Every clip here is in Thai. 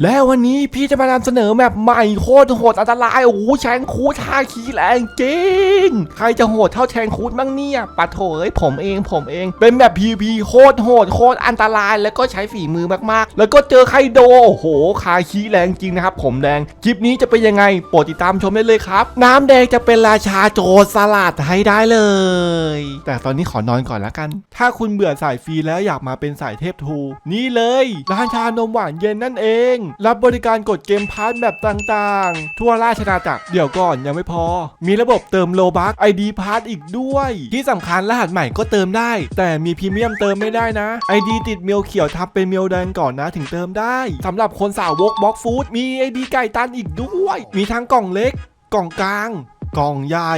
แล้ววันนี้พี่จะมานำเสนอแมปใหม่โคตรโหดอันตรายโอ้โหแชงคูดท่าขี้แรงจริง ใครจะโหดเท่าแชงคูดบ้างเนี่ยปัดโถเอ้ยผมเองผมเอง เป็นแบบ PVP โคตรโหดโคตรอันตรายแล้วก็ใช้ฝีมือมากๆ แล้วก็เจอไคโดโอ้โหคาขี้แรงจริงนะครับ ผมแดงคลิปนี้จะเป็นยังไงโปรดติดตามชมได้เลยครับ น้ำแดงจะเป็นราชาโจรสลัดให้ได้เลย แต่ตอนนี้ขอนอนก่อนแล้วกัน ถ้าคุณเบื่อสายฟรีแล้วอยากมาเป็นสายเทพทูนี่เลยร้านชานมหวานเย็นนั่นเองรับบริการกดเกมพาร์ทแบบต่างๆ ทั่วราชอาจักรเดี๋ยวก่อนยังไม่พอ มีระบบเติมโลบักไอดีพาร์ทอีกด้วย ที่สำคัญรหัสใหม่ก็เติมได้ แต่มีพรีเมียมเติมไม่ได้นะไอดีติดเมลเขียวทับเป็นเมลแดงก่อนนะถึงเติมได้สำหรับคนสาวกบล็อกฟู้ดมีไอดีไก่ตันอีกด้วย มีทั้งกล่องเล็ก กล่องกลาง กล่องใหญ่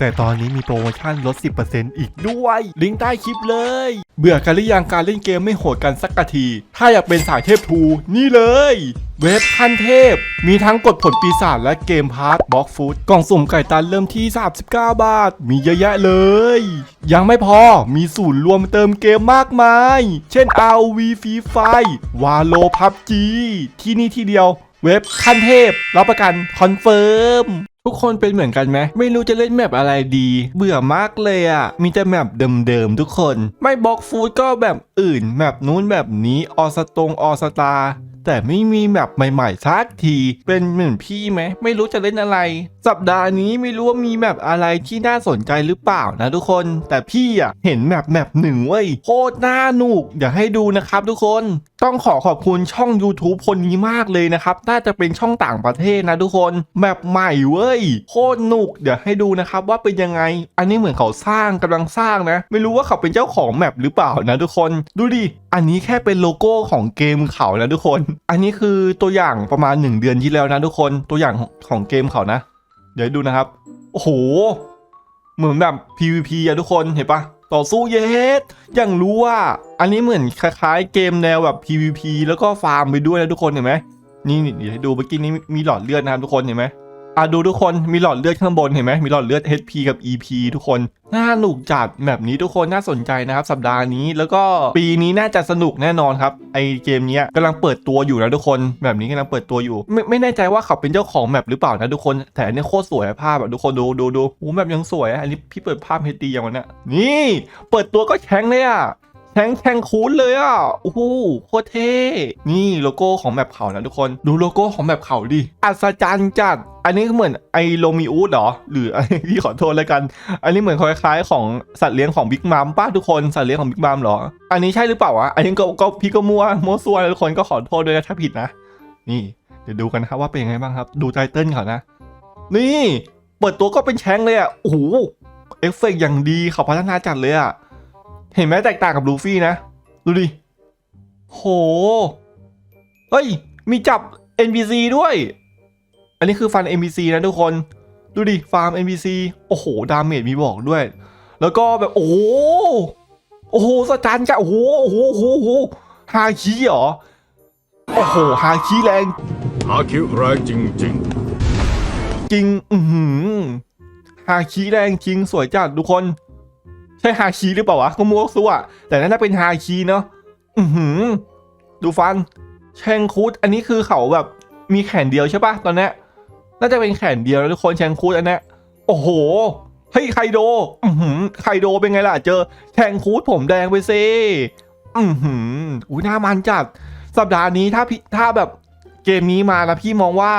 แต่ตอนนี้มีโปรโมชั่นลด 10%อีกด้วย ลิงก์ใต้คลิปเลย เบื่อกันหรือยังการเล่นเกมไม่โหดกันสักที ถ้าอยากเป็นสายเทพทูนี่เลย เว็บขั้นเทพ มีทั้งกดผลปีศาจและเกมพาร์ทบล็อกฟูดกล่องสุ่มไก่ตันเริ่มที่ 39 บาท มีเยอะแยะเลย ยังไม่พอมีศูนย์รวมเติมเกมมากมาย เช่น ROV Free Fire วาโลพับจีที่นี่ที่เดียวเว็บขั้นเทพ รับประกันคอนเฟิร์ม ทุกคนเป็นเหมือนกันไหมไม่รู้จะเล่นแมปอะไรดี เบื่อมากเลยอะ่ะ มีแต่แมปเดิมๆทุกคน ไม่บล็อกฟูดก็แบบอื่นแมปนู้นแบบนี้ออสตงออสตา แต่ไม่มีแมปใหม่ๆสักที เป็นเหมือนพี่ไหมไม่รู้จะเล่นอะไร สัปดาห์นี้ไม่รู้ว่ามีแมปอะไรที่น่าสนใจหรือเปล่านะทุกคน แต่พี่อะเห็นแมปแมปหนึ่งเว้ยโคตรน่าหนุกอยากให้ดูนะครับทุกคน ต้องขอขอบคุณช่อง YouTube คนนี้มากเลยนะครับ น่าจะเป็นช่องต่างประเทศนะทุกคนแมปใหม่เว้ย โคตรหนุก เดี๋ยวให้ดูนะครับว่าเป็นยังไง อันนี้เหมือนเขาสร้างกำลังสร้างนะ ไม่รู้ว่าเขาเป็นเจ้าของแมปหรือเปล่านะทุกคน ดูดิ อันนี้แค่เป็นโลโก้ของเกมเขานะทุกคน อันนี้คือตัวอย่างประมาณ 1 เดือนที่แล้วนะทุกคน ตัวอย่างของเกมเขานะ เดี๋ยวดูนะครับ โอ้โห เหมือนแบบ PVP อะทุกคนเห็นปะต่อสู้เยสยังรู้ว่า อันนี้เหมือนคล้ายๆเกมแนวแบบ PVP แล้วก็ฟาร์มไปด้วยนะทุกคนเห็นไหมนี่นี่เดี๋ยวให้ดูเมื่อกี้นี้มีหลอดเลือดนะครับทุกคนเห็นไหม อะดูทุกคนมีหลอดเลือดข้างบนเห็นไหมมีหลอดเลือด HP กับ EP ทุกคนน่าหนุกจัดแบบนี้ทุกคนน่าสนใจนะครับ สัปดาห์นี้แล้วก็ปีนี้น่าจะสนุกแน่นอนครับไอเกมนี้ยกำลังเปิดตัวอยู่นะทุกคน แบบนี้กำลังเปิดตัวอยู่ ไม่ไม่แน่ใจว่าเขาเป็นเจ้าของแมปหรือเปล่านะทุกคนแต่อันนี้โคตรสวยภาพแบบทุกคนดูดูดูโอ้แมปยังสวยอันนี้พี่เปิดภาพ HD อย่างวันนี้นี่ เปิดตัวก็แข็งเลยอะ แข็งแข็งคูนเลยอะโอ้โหโคตรเท่นี่โลโก้ของแมปเขานะทุกคน ดูโลโก้ของแมปเขาดิอัศจรรย์จัด อันนี้เหมือนไอโลมิอูดเหรอ หรือพี่ขอโทษแล้วกัน อันนี้เหมือนคล้ายๆ ของสัตว์เลี้ยงของบิ๊กมัมป้าทุกคนสัตว์เลี้ยงของบิ๊กมัมเหรอ อันนี้ใช่หรือเปล่าวะอันนี้ก็ก็พี่ก็มั่วมั่วซัวนทุกคนก็ขอโทษด้วยนะถ้าผิดนะ นี่เดี๋ยวดูกันนะครับว่าเป็นยังไงบ้างครับ ดูไตเติ้ลเขานะ นี่ เปิดตัวก็เป็นแชงเลยอะโอ้โหเอฟเฟกต์อย่างดีเขาพัฒนาจัดเลยอะ เห็นไหมแตกต่างกับลูฟี่นะ ดูดิ โห เฮ้ย มีจับ NPC ด้วย อันนี้คือฟัน NPC นะทุกคน ดูดิ ฟาร์ม NPC โอ้โห ดาเมจมีบอกด้วย แล้วก็แบบ โอ้โห โอ้โหสจันจ้ะโอ้โห โอ้โห โอ้โหโอ้โหฮาคิเหรอ โอ้โห ฮาคิแรงหาคิวแรงจริงจริง อือหือฮาคิแรงจริง สวยจัดทุกคน ใช่ฮาคิหรือเปล่าวะก็มัวซัวแต่นั่นน่าเป็นฮาคิเนาะอือหือ ดูฟันแชงคูดอันนี้คือเขาแบบมีแขนเดียวใช่ปะตอนนี้น่าจะเป็นแขนเดียวทุกคนแชงคูดอันเนี้ยโอ้โหเฮ้ยไคโด อือหือไคโดเป็นไงล่ะ เจอแชงคูดผมแดงไปซิอือหืออุ้ยหน้ามันจัด สัปดาห์นี้ถ้าพี่ถ้าแบบเกมนี้มานะพี่มองว่า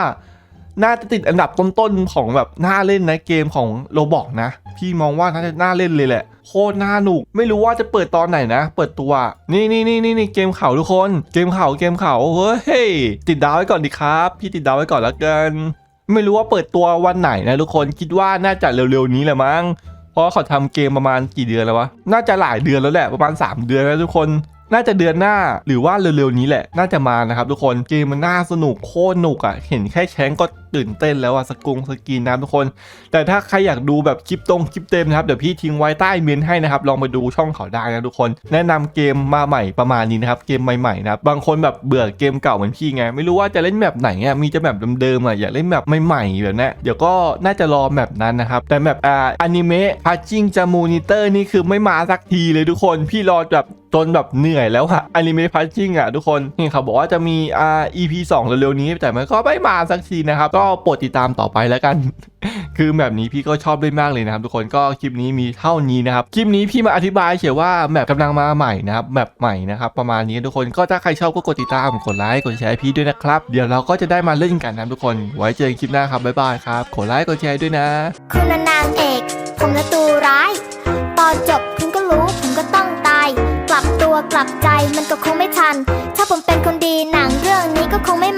น่าจะติดอันดับต้นๆของแบบน่าเล่นนะเกมของโรบอกนะ พี่มองว่าน่าจะน่าเล่นเลยแหละ โคตรน่าหนุก ไม่รู้ว่าจะเปิดตอนไหนนะ เปิดตัวนี่นี่นี่นี่เกมเขาทุกคน เกมเขาเกมเขาเฮ้ยติดดาวไว้ก่อนดีครับ พี่ติดดาวไว้ก่อนแล้วกันไม่รู้ว่าเปิดตัววันไหนนะทุกคนคิดว่าน่าจะเร็วๆนี้แหละมั้งเพราะเขาทำเกมประมาณกี่เดือนแล้ววะน่าจะหลายเดือนแล้วแหละประมาณ 3 เดือนแล้วทุกคน น่าจะเดือนหน้าหรือว่าเร็วๆนี้แหละ น่าจะมานะครับทุกคนเกมมันน่าสนุกโคตรหนุกอะ่ะ เห็นแค่แชงก็ ตื่นเต้นแล้วอะสกุงสกินนะทุกคน แต่ถ้าใครอยากดูแบบคลิปตรงคลิปเต็มนะครับเดี๋ยวพี่ทิ้งไว้ใต้เมนต์ให้นะครับลองไปดูช่องเขาได้นะทุกคน แนะนำเกมมาใหม่ประมาณนี้นะครับเกมใหม่ๆนะครับบางคนแบบเบื่อเกมเก่าเหมือนพี่ไงไม่รู้ว่าจะเล่นแบบไหนอะมีจะแบบเดิมๆอะอยากเล่นแบบใหม่ๆแบบเนี้ยเดี๋ยวก็น่าจะรอแบบนั้นนะครับแต่แบบอ่าอนิเมะพัชชิงจามูนิเตอร์นี่คือไม่มาสักทีเลยทุกคนพี่รอแบบจนแบบเหนื่อยแล้วอะอนิเมะพัชชิ่งอะทุกคนนี่เขาบอกว่าจะมีอ่า EP 2เร็วๆนี้แต่มันก็ไม่มาสักทีนะครับก็โปรดติดตามต่อไปแล้วกัน คือแบบนี้พี่ก็ชอบด้วยมากเลยนะครับทุกคนก็คลิปนี้มีเท่านี้นะครับคลิปนี้พี่มาอธิบายเฉยว่าแมปกำลังมาใหม่นะครับแมปใหม่นะครับประมาณนี้ทุกคนก็ถ้าใครชอบก็กดติดตามกดไลค์กดแชร์พี่ด้วยนะครับเดี๋ยวเราก็จะได้มาเล่นกันนะทุกคน ไว้เจอกันคลิปหน้าครับบ๊ายบายครับกดไลค์กดแชร์ด้วยนะ คุณนางเอก ผมละตัวร้าย ตอนจบคุณก็รู้ผมก็ต้องตาย กลับตัวกลับใจมันก็คงไม่ทัน ถ้าผมเป็นคนดีหนังเรื่องนี้ก็คงไม่